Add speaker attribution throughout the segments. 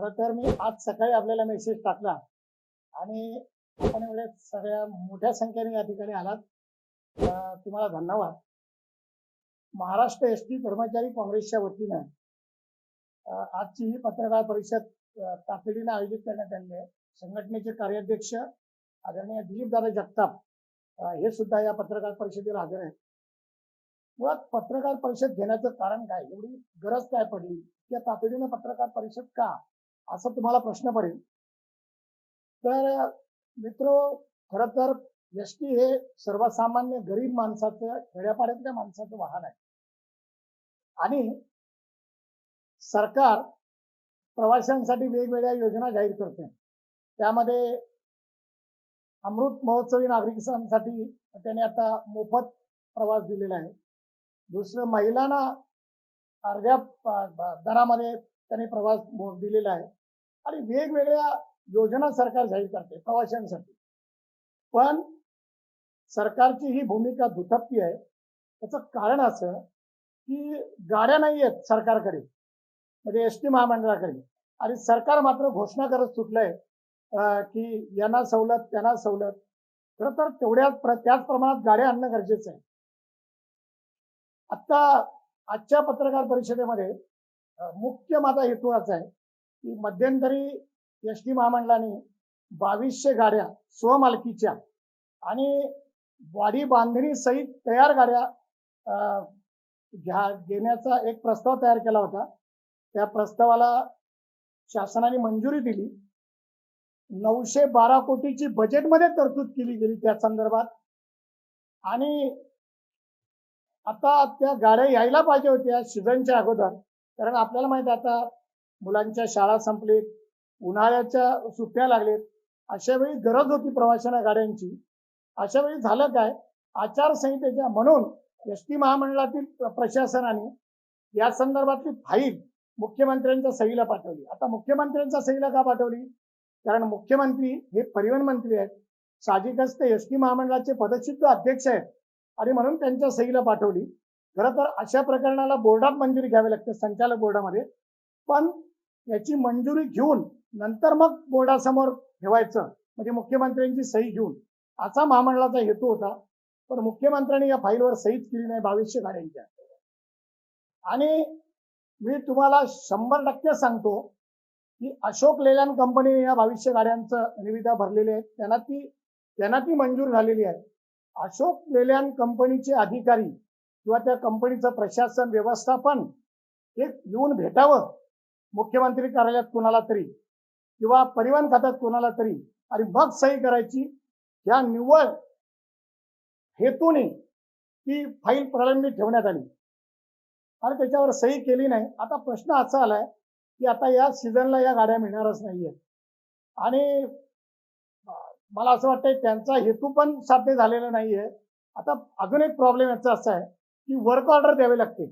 Speaker 1: खरं तर मी आज सकाळी आपल्याला मेसेज टाकला. आणि आपण एवढ्या सगळ्या मोठ्या संख्येने या ठिकाणी आलात. तुम्हाला धन्यवाद. महाराष्ट्र एस टी कर्मचारी काँग्रेसच्या वतीनं आजची ही पत्रकार परिषद तातडीनं आयोजित करण्यात आली आहे. संघटनेचे कार्याध्यक्ष आदरणीय दिलीपदादा जगताप हे सुद्धा या पत्रकार परिषदेला हजर आहेत. मुळात पत्रकार परिषद घेण्याचं कारण काय? एवढी गरज काय पडली? त्या तातडीनं पत्रकार परिषद का? असं तुम्हाला प्रश्न पडेल. तर मित्र खर तर एस टी हे सर्वसामान्य गरीब माणसाचं खेड्यापाड्यातल्या माणसाचं वाहन आहे. आणि सरकार प्रवाशांसाठी वेगवेगळ्या योजना जाहीर करते. त्यामध्ये अमृत महोत्सवी नागरिकांसाठी त्याने आता मोफत प्रवास दिलेला आहे. दुसरं महिलांना अर्ध्या दरामध्ये त्याने प्रवास दिलेला आहे. आणि वेगवेगळ्या योजना सरकार जाहीर करते प्रवाशांसाठी. पण सरकारची ही भूमिका दुटप्पी आहे. त्याचं कारण असं की गाड्या नाही आहेत सरकारकडे. म्हणजे एस टी महामंडळाकडे. आणि सरकार मात्र घोषणा करत सुटलंय अं, की यांना सवलत त्यांना सवलत. खरं तर तेवढ्याच प्र- त्याच प्रमाणात गाड्या आणणं गरजेचं आहे. आता आजच्या पत्रकार परिषदेमध्ये मुख्य माझा हेतू असा आहे की मध्यंतरी एस टी महामंडळाने बावीसशे गाड्या स्वमालकीच्या आणि वाडी बांधणी सहित तयार गाड्या अं, घ्या घेण्याचा एक प्रस्ताव तयार केला होता. त्या प्रस्तावाला शासनाने मंजुरी दिली. नऊशे बारा कोटीची बजेटमध्ये तरतूद केली गेली त्या संदर्भात. आणि आता त्या गाड्या यायला पाहिजे होत्या सीझनच्या अगोदर. कारण आपल्याला माहीत आता मुलांच्या शाळा संपलीत उन्हाळ्याच्या सुट्ट्या लागलेत अशा वेळी गरज होती प्रवाशांना गाड्यांची. अशा वेळी झालं काय? आचारसंहितेच्या म्हणून एस टी महामंडळातील प्रशासनाने या संदर्भातली फाईल मुख्यमंत्र्यांच्या सहीला पाठवली. आता मुख्यमंत्र्यांच्या सहीला का पाठवली? कारण मुख्यमंत्री हे परिवहन मंत्री आहेत. साहजिकच ते एस टी महामंडळाचे पदसिद्ध अध्यक्ष आहेत. आणि म्हणून त्यांच्या सहीला पाठवली. खरं तर अशा प्रकरणाला बोर्डात मंजुरी घ्यावी लागते संचालक बोर्डामध्ये. पण याची मंजुरी घेऊन नंतर मग बोर्डासमोर ठेवायचं. म्हणजे मुख्यमंत्र्यांची सही घेऊन. असा महामंडळाचा हेतू होता. पण मुख्यमंत्र्यांनी या फाईलवर सहीच केली नाही बावीसशे गाड्यांच्या. आणि मी तुम्हाला शंभर टक्के सांगतो की अशोक लेलॅन कंपनीने या बावीसशे गाड्यांचं निविदा भरलेली आहे. त्यांना ती त्यांना ती मंजूर झालेली आहे. अशोक लेलॅन कंपनीचे अधिकारी किंवा त्या कंपनीचं प्रशासन व्यवस्थापन हे येऊन भेटावं. मुख्यमंत्री कार्यालयात कोणाला तरी किंवा परिवहन खात्यात कोणाला तरी आणि मग सही करायची या निव्वळ हेतूने ती फाईल प्रलंबित ठेवण्यात आली. आणि त्याच्यावर सही केली नाही. आता प्रश्न असा आलाय की आता या सीझनला या गाड्या मिळणारच नाहीये आणि मला असं वाटतंय त्यांचा हेतू पण साध्य झालेला नाहीये. आता अजून एक प्रॉब्लेम याचा असा आहे की वर्क ऑर्डर द्यावे लागते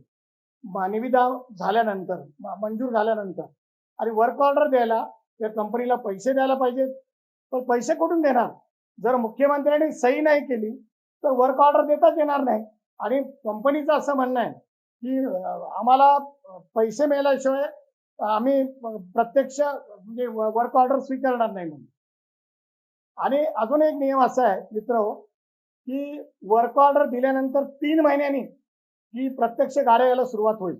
Speaker 1: म- झाल्यानंतर मंजूर झाल्यानंतर. आणि वर्क ऑर्डर द्यायला त्या कंपनीला पैसे द्यायला पाहिजेत. पण पैसे कुठून देणार? जर मुख्यमंत्र्यांनी सही नाही केली तर वर्क ऑर्डर देताच येणार नाही. आणि कंपनीचं असं म्हणणं आहे की आम्हाला पैसे मिळाल्याशिवाय आम्ही प्रत्यक्ष म्हणजे वर्क ऑर्डर स्वीकारणार नाही म्हणून. आणि अजून एक नियम असा आहे मित्र हो, की वर्क ऑर्डर दिल्यानंतर तीन महिन्यांनी ही प्रत्यक्ष गाड्या यायला सुरुवात होईल.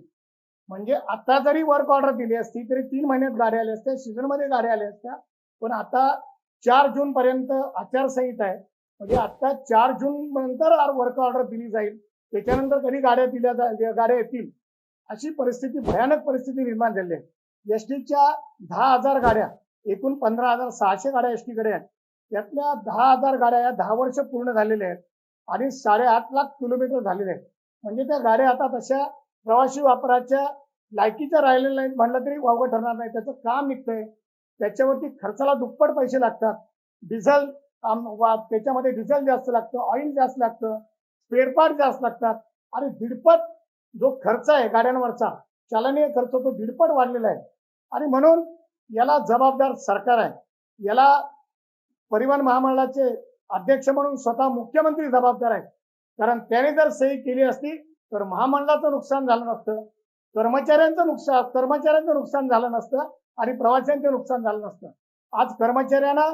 Speaker 1: म्हणजे आता जरी वर्क ऑर्डर दिली असती तरी तीन महिन्यात गाड्या आल्या असत्या सीझनमध्ये गाड्या आल्या असत्या. पण आता चार जून पर्यंत आचारसंहिता आहे. म्हणजे आता चार जून नंतर वर्क ऑर्डर दिली जाईल. त्याच्यानंतर कधी गाड्या दिल्या जा- गाड्या येतील? अशी परिस्थिती भयानक परिस्थिती निर्माण झाली आहे. एस टीच्या दहा हजार गाड्या एकूण पंधरा हजार सहाशे गाड्या एस टीकडे आहेत. त्यातल्या दहा हजार गाड्या या दहा वर्ष पूर्ण झालेल्या आहेत. आणि साडेआठ लाख किलोमीटर झालेले आहेत. म्हणजे त्या गाड्या आता तशा प्रवासी वापराच्या लायकीच्या राहिलेल्या नाहीत. म्हणलं तरी वावगं ठरणार नाही. त्याचं काम निघतंय. त्याच्यावरती खर्चाला दुप्पट पैसे लागतात. डिझेल वा- त्याच्यामध्ये डिझेल जास्त लागतं ऑइल जास्त लागतं स्पेअरपार्ट जास्त लागतात. आणि दीडपट जो खर्च आहे गाड्यांवरचा चालनीय खर्च तो दीडपट वाढलेला आहे. आणि म्हणून याला जबाबदार सरकार आहे. याला परिवहन महामंडळाचे अध्यक्ष म्हणून स्वतः मुख्यमंत्री जबाबदार आहेत. कारण त्याने जर सही केली असती तर महामंडळाचं नुकसान झालं नसतं. कर्मचाऱ्यांचं नुकसान कर्मचाऱ्यांचं नुकसान झालं नसतं आणि प्रवाशांचं नुकसान झालं नसतं. आज कर्मचाऱ्यांना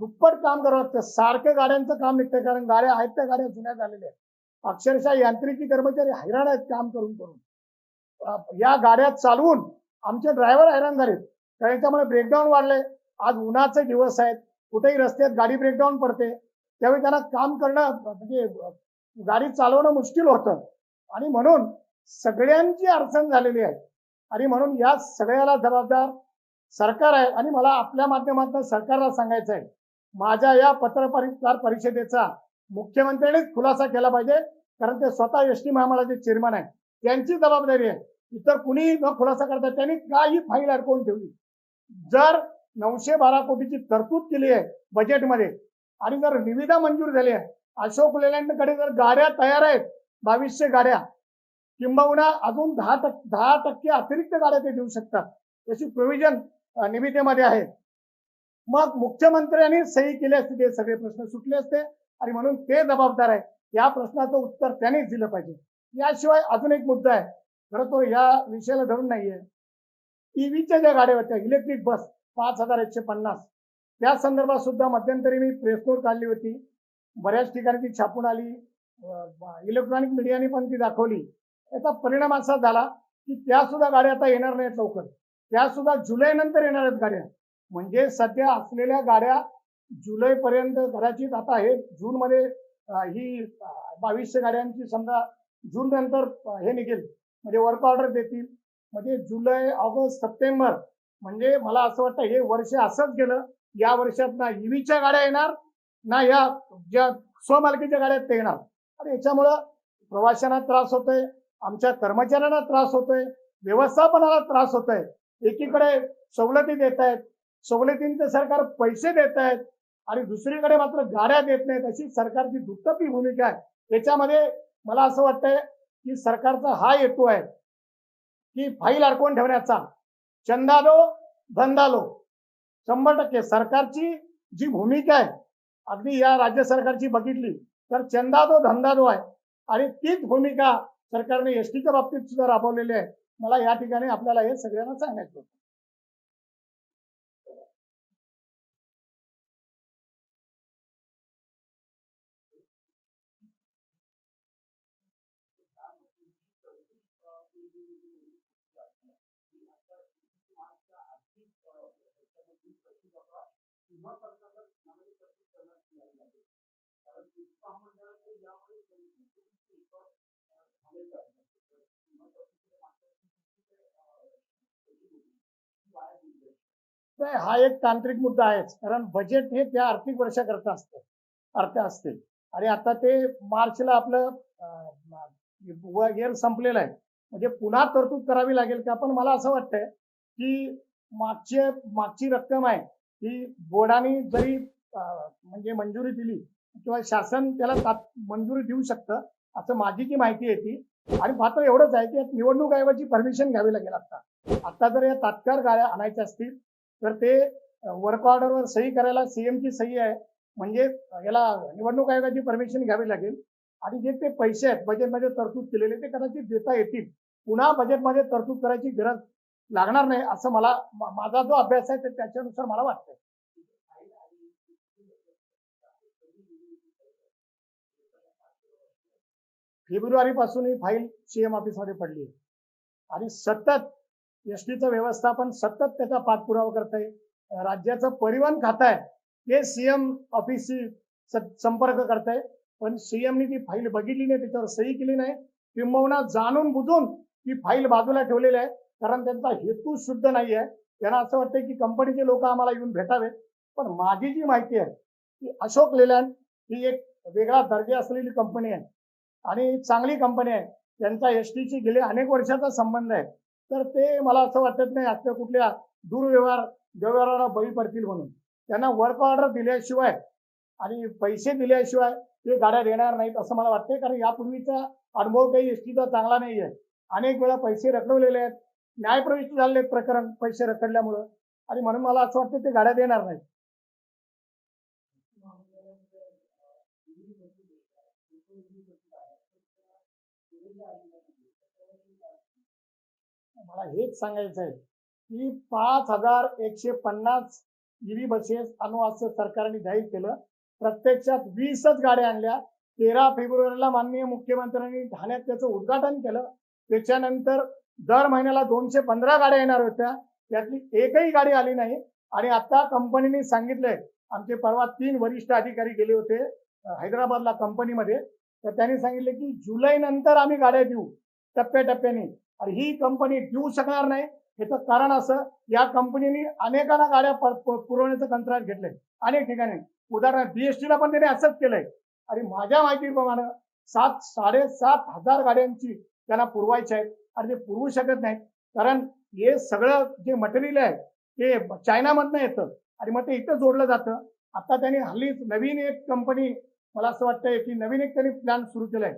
Speaker 1: दुप्पट काम करावं लागतं. सारखं गाड्यांचं काम निघतंय कारण गाड्या आहेत त्या गाड्या जुन्या झालेल्या आहेत. अक्षरशः यांत्रिकी कर्मचारी हैराण आहेत काम करून करून. या गाड्या चालवून आमचे ड्रायव्हर हैराण झालेत. कारण त्यामुळे ब्रेकडाऊन वाढले आज उन्हाचे दिवस आहेत. कुठेही रस्त्यात गाडी ब्रेकडाऊन पडते. त्यावेळी त्यांना काम करणं म्हणजे गाडी चालवणं मुश्किल होतं. आणि म्हणून सगळ्यांची अडचण झालेली आहे. आणि म्हणून या सगळ्याला जबाबदार सरकार आहे. आणि मला आपल्या माध्यमातून सरकारला सांगायचं आहे माझ्या या पत्रकार परिषदेचा मुख्यमंत्र्यांनीच खुलासा केला पाहिजे. कारण ते स्वतः एस टी महामंडळाचे चेअरमन आहे त्यांची जबाबदारी आहे. इतर कुणीही न खुलासा करता त्यांनी काही फाईल अडकवून ठेवली. जर नऊशे बारा कोटीची तरतूद केली आहे बजेटमध्ये आणि जर निविदा मंजूर झाली आहे अशोक लेलँडकडे जर गाड्या तयार आहेत बावीसशे गाड्या किंबहुना अजून दहा टक्के दहा टक्के अतिरिक्त गाड्या ते देऊ शकतात. याची प्रोव्हिजन निविदेमध्ये आहे. मग मुख्यमंत्र्यांनी सही केली असते ते सगळे प्रश्न सुटले असते. आणि म्हणून ते जबाबदार आहे या प्रश्नाचं उत्तर त्यांनीच दिलं पाहिजे. याशिवाय अजून एक मुद्दा आहे. खरं तो या विषयाला धरून नाहीये. ईव्हीच्या ज्या गाड्या होत्या इलेक्ट्रिक बस पाच हजार एकशे पन्नास त्या संदर्भात सुद्धा मध्यंतरी मी प्रेस नोट काढली होती. बऱ्याच ठिकाणी ती छापून आली. इलेक्ट्रॉनिक मीडियाने पण ती दाखवली. याचा परिणाम असा झाला की त्या सुद्धा गाड्या आता येणार नाहीत लवकर. त्या सुद्धा जुलै नंतर येणार आहेत गाड्या. म्हणजे सध्या असलेल्या गाड्या जुलै पर्यंत कदाचित आता हे जून मध्ये ही बावीसशे गाड्यांची समजा जून नंतर हे निघेल. म्हणजे वर्क ऑर्डर देतील. म्हणजे जुलै ऑगस्ट सप्टेंबर म्हणजे मला असं वाटतं हे वर्ष असंच गेलं. या वर्षात ना ईव्हीच्या गाड्या येणार ना या ज्या स्वमालकीच्या गाड्या ते येणार. आणि याच्यामुळं प्रवाशांना त्रास होतोय आमच्या कर्मचाऱ्यांना त्रास होतोय व्यवस्थापनाला त्रास होतोय. एकीकडे सवलती देत आहेत सवलतींचे सरकार पैसे देत आहेत आणि दुसरीकडे मात्र गाड्या देत नाहीत अशी सरकारची दुटप्पी भूमिका आहे. त्याच्यामध्ये मला असं वाटतंय की सरकारचा हा हेतू आहे की फाईल अडकवून ठेवण्याचा. चंदा दो धंदा लो शंभर टक्के सरकारची जी भूमिका आहे अगदी या राज्य सरकारची बघितली तर चंदा दो धंदा दो आहे आणि तीच भूमिका सरकारने एसटीच्या बाबतीत सुद्धा राबवलेली आहे मला या ठिकाणी आपल्याला हे सगळ्यांना सांगायचं होतं. हा एक तांत्रिक मुद्दा आहेच. कारण बजेट हे त्या आर्थिक वर्षाकरता असतं. अर्थ असते. आणि आता ते मार्चला आपलं इयर संपलेलं आहे. म्हणजे पुन्हा तरतूद करावी लागेल का? पण मला असं वाटतंय की मागचे मागची रक्कम आहे. ही बोर्डाने जरी म्हणजे मंजुरी दिली किंवा शासन त्याला तात- मंजुरी देऊ शकतं असं माझी जी माहिती आहे ती. आणि मात्र एवढंच आहे की निवडणूक आयोगाची परमिशन घ्यावी लागेल आता आता जर या तात्काळ गाड्या आणायच्या असतील तर ते वर्क ऑर्डरवर सही करायला सीएमची सही आहे. म्हणजे याला निवडणूक आयोगाची परमिशन घ्यावी लागेल. आणि जे ते पैसे आहेत बजेटमध्ये तरतूद केलेले ते कदाचित देता येतील. पुन्हा बजेटमध्ये तरतूद करायची गरज लागणार नाही असं मला माझा जो अभ्यास आहे ते त्याच्यानुसार मला वाटतं फेब्रुवारी पासून ही फाईल सीएम ऑफिसमध्ये पडली. आणि सतत एस टीचं व्यवस्थापन सतत त्याचा पाठपुरावा करत आहे राज्याचं परिवहन खातं आहे ते सीएम ऑफिसशी संपर्क करत आहे पण सीएमनी ती फाईल बघितली नाही त्याच्यावर सही केली नाही. किंबहुना जाणून बुजून ती फाईल बाजूला ठेवलेली आहे. कारण त्यांचा हेतू शुद्ध नाही आहे त्यांना असं वाटतं की कंपनीचे लोक आम्हाला येऊन भेटावेत. पण माझी जी माहिती आहे की अशोक लेलँड ही एक वेगळा दर्जा असलेली कंपनी आहे. आणि चांगली कंपनी आहे. त्यांचा एस टीशी गेले अनेक वर्षाचा संबंध आहे. तर ते मला असं वाटत नाही आपल्या कुठल्या दुर्व्यवहार व्यवहाराला बळी पडतील म्हणून. त्यांना वर्क ऑर्डर दिल्याशिवाय आणि पैसे दिल्याशिवाय ते गाड्या देणार नाहीत असं मला वाटतंय. कारण यापूर्वीचा अनुभव काही एस टीचा चांगला नाही आहे अनेक वेळा पैसे रखडवलेले आहेत. न्यायप्रविष्ट झालेले प्रकरण पैसे रखडल्यामुळं. आणि म्हणून मला असं वाटतं ते गाड्या देणार नाहीत. मला हेच सांगायचं आहे की पाच हजार एकशे पन्नास ईव्ही बसेस आणू सरकारने जाहीर केलं. प्रत्यक्षात वीसच गाड्या आणल्या. तेरा फेब्रुवारीला माननीय मुख्यमंत्र्यांनी ठाण्यात त्याचं उद्घाटन केलं. त्याच्यानंतर दर महिन्याला दोनशे पंधरा गाड्या येणार होत्या. त्यातली एकही गाडी आली नाही. आणि आता कंपनीने सांगितलंय आमचे परवा तीन वरिष्ठ अधिकारी गेले होते हैदराबादला कंपनीमध्ये. तर त्यांनी सांगितले की जुलै नंतर आम्ही गाड्या देऊ टप्प्याटप्प्याने. आणि ही कंपनी देऊ शकणार नाही. याचं कारण असं या कंपनीने अनेकांना गाड्या पुरवण्याचं कंत्राट घेतलंय. अनेक ठिकाणी. उदाहरणार्थ बीएसटीला पण त्याने असंच केलंय. आणि माझ्या माहितीप्रमाणे सात साडेसात हजार गाड्यांची त्यांना पुरवायची आहेत. आणि ते पुरवू शकत नाहीत. कारण हे सगळं जे मटेरियल आहे ते चायनामधनं येतं. आणि मग ते इथं जोडलं जातं. आता त्यांनी हल्लीच नवीन एक कंपनी मला असं वाटतंय की नवीन एक त्यांनी प्लॅन सुरू आहे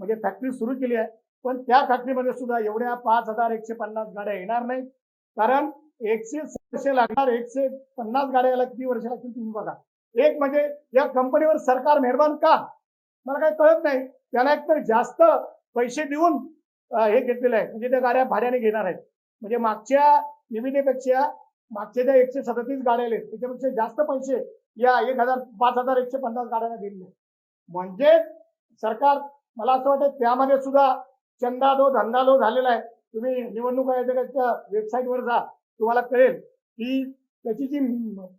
Speaker 1: म्हणजे फॅक्टरी सुरू केली आहे. पण त्या फॅक्टरीमध्ये सुद्धा एवढ्या पाच हजार एकशे पन्नास गाड्या येणार नाही कारण एकशे वर्ष लागणार एकशे पन्नास गाड्या यायला किती वर्ष लागतील तुम्ही बघा. एक म्हणजे या कंपनीवर सरकार मेहरबान का? मला काही कळत नाही. त्यांना एकतर जास्त पैसे देऊन हे घेतलेलं आहे. म्हणजे त्या गाड्या भाड्याने घेणार आहेत. म्हणजे मागच्या निविदेपेक्षा मागच्या ज्या एकशे सदतीस गाड्या आहेत त्याच्यापेक्षा जास्त पैसे या एक हजार पाच हजार एकशे पन्नास गाड्यांना दिलेले म्हणजे सरकार मला असं वाटतं त्यामध्ये सुद्धा चंदालो धंदालो झालेला आहे. तुम्ही निवडणूक आयोगाच्या वेबसाईटवर जा तुम्हाला कळेल की त्याची जी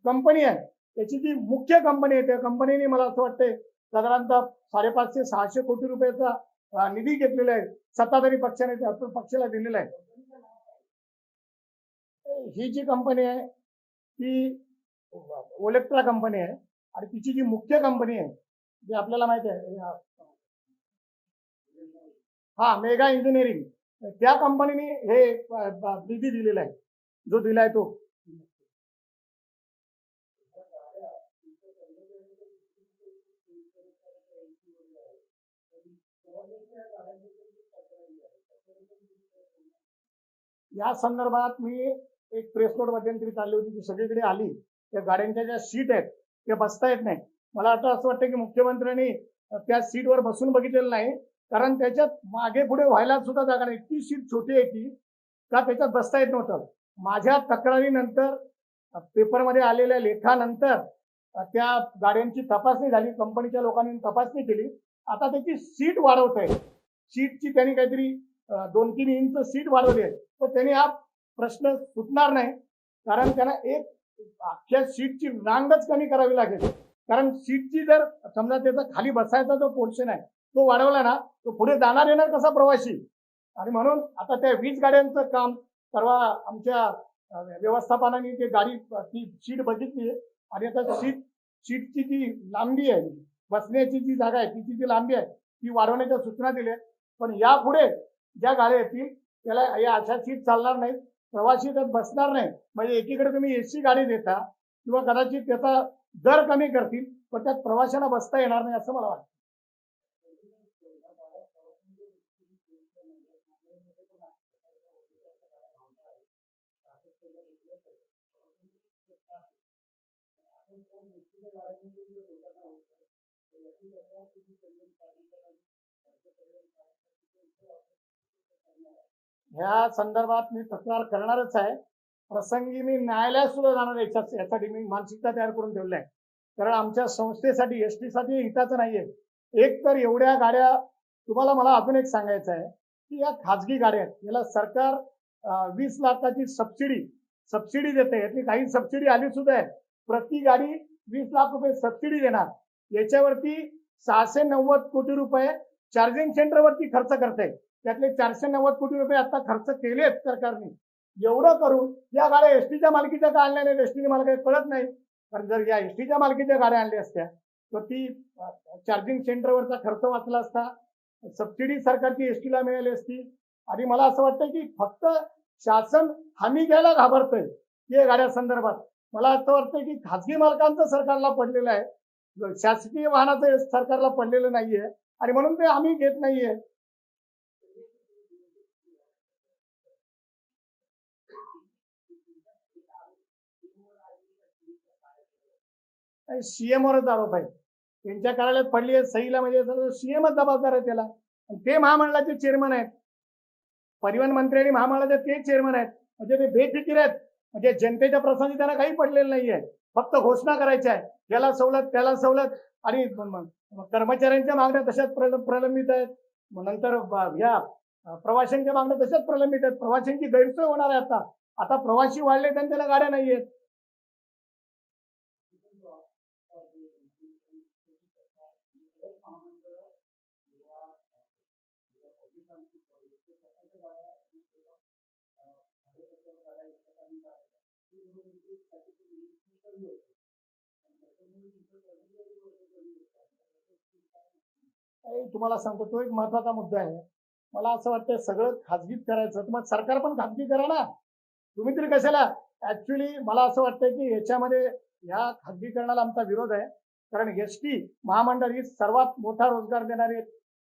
Speaker 1: कंपनी आहे त्याची जी मुख्य कंपनी आहे त्या कंपनीने मला असं वाटतंय साधारणतः साडेपाचशे सहाशे कोटी रुपयाचा निधी घेतलेला आहे सत्ताधारी पक्षाने त्या पक्षाला दिलेला आहे ही जी कंपनी आहे ती ओलेक्ट्रा कंपनी आहे आणि तिची जी मुख्य कंपनी आहे जी आपल्याला माहिती आहे हा मेगा इंजिनिअरिंग त्या कंपनीने हे निधी दिलेला आहे. जो दिलाय तो. या संदर्भात मी एक प्रेस नोट मध्यंतरी चालली होती ती सगळीकडे आली. त्या गाड्यांच्या ज्या सीट आहेत त्या बसता येत नाही. मला आता असं वाटतं की मुख्यमंत्र्यांनी त्या सीटवर बसून बघितलेलं नाही कारण त्याच्यात मागे पुढे व्हायला सुद्धा जागा नाही. इतकी सीट छोटी आहे ती का त्याच्यात बसता येत नव्हतं? माझ्या तक्रारीनंतर पेपरमध्ये आलेल्या लेखानंतर त्या गाड्यांची तपासणी झाली कंपनीच्या लोकांनी तपासणी केली. आता त्याची सीट वाढवत. आहे सीटची त्यांनी काहीतरी दोन तीन इंच सीट वाढवली आहे. तर त्यांनी हा प्रश्न सुटणार नाही. कारण त्यांना एक अख्ख्या सीटची रांगच कमी करावी लागेल. कारण सीटची जर समजा त्याचा खाली बसायचा जो पोर्शन आहे तो वाढवला ना तो पुढे जाणार येणार कसा प्रवासी? आणि म्हणून आता त्या वीज गाड्यांचं काम परवा आमच्या व्यवस्थापनाने ते गाडी ती सीट बघितली आणि आता सीट सीटची जी लांबी आहे बसण्याची जी जागा आहे तिची जी लांबी आहे ती वाढवण्याच्या सूचना दिल्या आहेत. पण यापुढे ज्या गाड्या येतील त्याला या अशा सीट चालणार नाहीत प्रवासी त्यात बसणार नाही म्हणजे एकीकडे तुम्ही एसी गाडी देता किंवा कदाचित त्याचा दर कमी करतील पण त्यात प्रवाशांना बसता येणार नाही असं मला वाटतं ह्या संदर्भात मी तक्रार करणारच आहे. प्रसंगी मी न्यायालयात सुद्धा जाणार याच्यासाठी यासाठी मी मानसिकता तयार करून ठेवली आहे. कारण आमच्या संस्थेसाठी एस टी साठी हिताचं नाहीये. एक तर एवढ्या गाड्या तुम्हाला मला अजून एक सांगायचं आहे की या खाजगी गाड्या आहेत. याला सरकार वीस लाखाची सबसिडी सबसिडी देते. यातली काही सबसिडी आली सुद्धा आहे. प्रति गाडी वीस लाख रुपये सबसिडी देणार. याच्यावरती सहाशे नव्वद कोटी रुपये चार्जिंग सेंटरवरती खर्च करते त्यातले चारशे नव्वद कोटी रुपये आता खर्च केलेत सरकारने. एवढं करून या गाड्या एसटीच्या मालकीच्या का आणल्या नाहीत? एसटीने मला काही कळत नाही. कारण जर या एसटीच्या मालकीच्या गाड्या आणल्या असत्या तर ती चार्जिंग सेंटरवरचा खर्च वाचला असता सबसिडी सरकारची एसटीला मिळाली असती. आणि मला असं वाटतं की फक्त शासन हमी घ्यायला घाबरतंय या गाड्या संदर्भात. मला असं वाटतं की खाजगी मालकांचं सरकारला पडलेलं आहे. शासकीय वाहनाचं सरकारला पडलेलं नाहीये आणि म्हणून ते आम्ही घेत नाहीये. सीएम वरच आरोप आहे त्यांच्या कार्यालयात पडली आहे सहीला म्हणजे सीएमच जबाबदार आहे त्याला. ते महामंडळाचे चेअरमन आहेत. परिवहन मंत्री आणि महामंडळाचे ते चेअरमन आहेत. म्हणजे ते बेफिकीर आहेत. म्हणजे जनतेच्या प्रसंगी त्यांना काही पडलेलं नाहीये. फक्त घोषणा करायच्या आहे याला सवलत त्याला सवलत आणि कर्मचाऱ्यांच्या मागण्या तशाच प्रलंबित आहेत. मग नंतर ब- या प्रवाशांच्या मागण्या तशाच प्रलंबित आहेत. प्रवाशांची गैरसोय होणार आहे आता. आता प्रवासी वाढले आणि त्याला गाड्या नाहीयेत आहेत. तुम्हाला सांगतो तो एक महत्त्वाचा मुद्दा आहे. मला असं वाटतं सगळं खाजगीत करायचं तर मग सरकार पण खाजगी करा ना. तुम्ही तरी कशाला? ऍक्च्युली मला असं वाटतं की याच्यामध्ये या खाजगीकरणाला आमचा विरोध आहे. कारण एस टी महामंडळ ही सर्वात मोठा रोजगार देणारी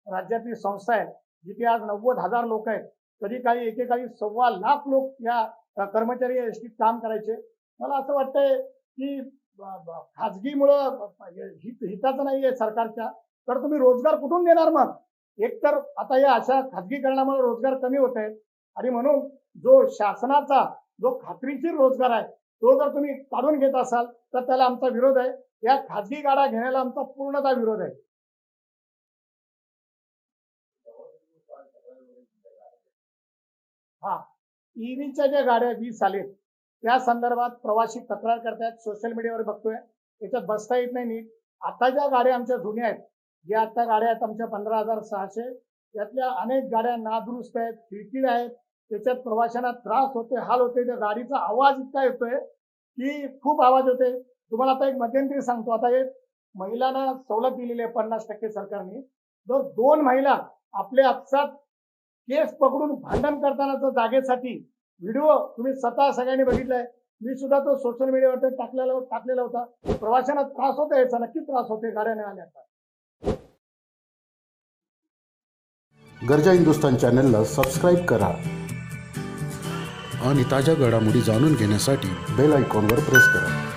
Speaker 1: राज्यातली संस्था आहे जिथे आज नव्वद हजार लोक आहेत. कधी काही एकेकाळी सव्वा लाख लोक या कर्मचारी एस टीत काम करायचे. मला असं वाटतंय की खाजगीमुळं हित हिताचं नाहीये सरकारच्या. तर तुम्ही रोजगार कुठून देणार मग? एक तर आता या अशा खाजगीकरणामुळे रोजगार कमी होत आहेत. आणि म्हणून जो शासनाचा जो खात्रीशीर रोजगार आहे तो जर तुम्ही काढून घेत असाल तर त्याला आमचा विरोध आहे. या खाजगी गाड्या घेण्याला आमचा पूर्णतः विरोध आहे. हा. ईव्हीच्या ज्या गाड्या वीस आलेत त्या संदर्भात प्रवासी तक्रार करतायत सोशल मीडियावर बघतोय. याच्यात बसता येत नाही नीट. आता ज्या गाड्या आमच्या जुन्या आहेत ज्या आता गाड्या आहेत आमच्या पंधरा हजार सहाशे यातल्या अनेक गाड्या नादुरुस्त आहेत खिडकीड आहेत. त्याच्यात प्रवाशांना त्रास होतोय हाल होते त्या गाडीचा आवाज इतका येतोय की खूप आवाज होते तुम्हाला आता एक मध्यंतरी सांगतो. आता एक महिलांना सवलत दिलेली आहे पन्नास टक्के सरकारने. जर दोन महिला आपले आपसात केस पकडून भांडण करतानाचा जागेसाठी व्हिडिओ तुम्ही स्वतः सगळ्यांनी बघितलाय. मी सुद्धा तो सोशल मीडियावर टाकलेला टाकलेला होता. प्रवाशांना त्रास होतो याचा नक्की त्रास होते गाड्या नाही आल्याचा.
Speaker 2: गरजा हिंदुस्तान चॅनलला सबस्क्राईब करा.
Speaker 3: आणि ताज्या घडामोडी जाणून घेण्यासाठी
Speaker 2: बेल आयकॉनवर प्रेस करा.